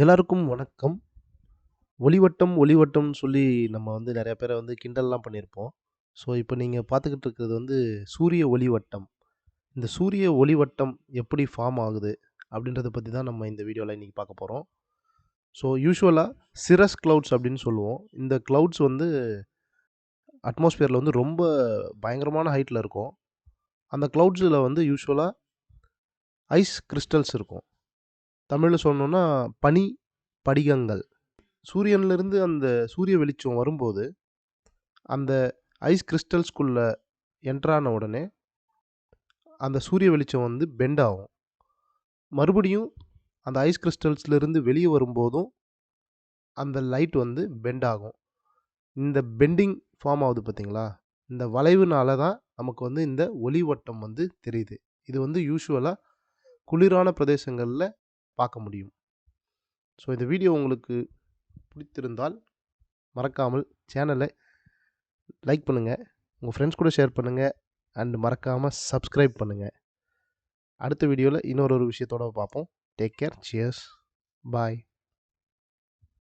எல்லாருக்கும் வணக்கம். ஒளிவட்டம், ஒளிவட்டம்னு சொல்லி நம்ம வந்து நிறைய பேரை வந்து கிண்டல்லாம் பண்ணியிருப்போம். ஸோ, இப்போ நீங்கள் பார்த்துக்கிட்டு இருக்கிறது வந்து சூரிய ஒளிவட்டம். இந்த சூரிய ஒளிவட்டம் எப்படி ஃபார்ம் ஆகுது? அப்படின்றத பற்றி தான் நம்ம இந்த வீடியோவில் இன்றைக்கி பார்க்க போகிறோம் ஸோ, யூஸ்வலாக சிரஸ் க்ளவுட்ஸ் அப்படின்னு சொல்லுவோம். இந்த க்ளவுட்ஸ் வந்து அட்மாஸ்ஃபியரில் வந்து ரொம்ப பயங்கரமான ஹைட்டில் இருக்கும். அந்த க்ளவுட்ஸில் வந்து யூஸ்வலாக ஐஸ் கிரிஸ்டல்ஸ் இருக்கும். தமிழில் சொல்லணும்னா பனி படிகங்கள். சூரியன்லேருந்து அந்த சூரிய வெளிச்சம் வரும்போது, அந்த ஐஸ் கிறிஸ்டல்ஸ்குள்ளே என்ட்ரான உடனே, அந்த சூரிய வெளிச்சம் வந்து பெண்ட் ஆகும். மறுபடியும் அந்த ஐஸ் கிறிஸ்டல்ஸ்லேருந்து வெளியே வரும்போதும், அந்த லைட் வந்து பெண்ட் ஆகும். இந்த பெண்டிங் ஃபார்ம் ஆகுது பார்த்தீங்களா? இந்த வளைவுனால தான் நமக்கு வந்து இந்த ஒளிவட்டம் வந்து தெரியுது. இது வந்து யூஸ்வலாக குளிரான பிரதேசங்களில் பார்க்க முடியும். ஸோ, இந்த வீடியோ உங்களுக்கு பிடித்திருந்தால், மறக்காமல் சேனலை லைக் பண்ணுங்கள் உங்கள் ஃப்ரெண்ட்ஸ் கூட ஷேர் பண்ணுங்கள் அண்ட் மறக்காமல் சப்ஸ்கிரைப் பண்ணுங்கள் அடுத்த வீடியோவில் இன்னொரு ஒரு விஷயத்தோட பார்ப்போம். Take care. சியர்ஸ். பாய்.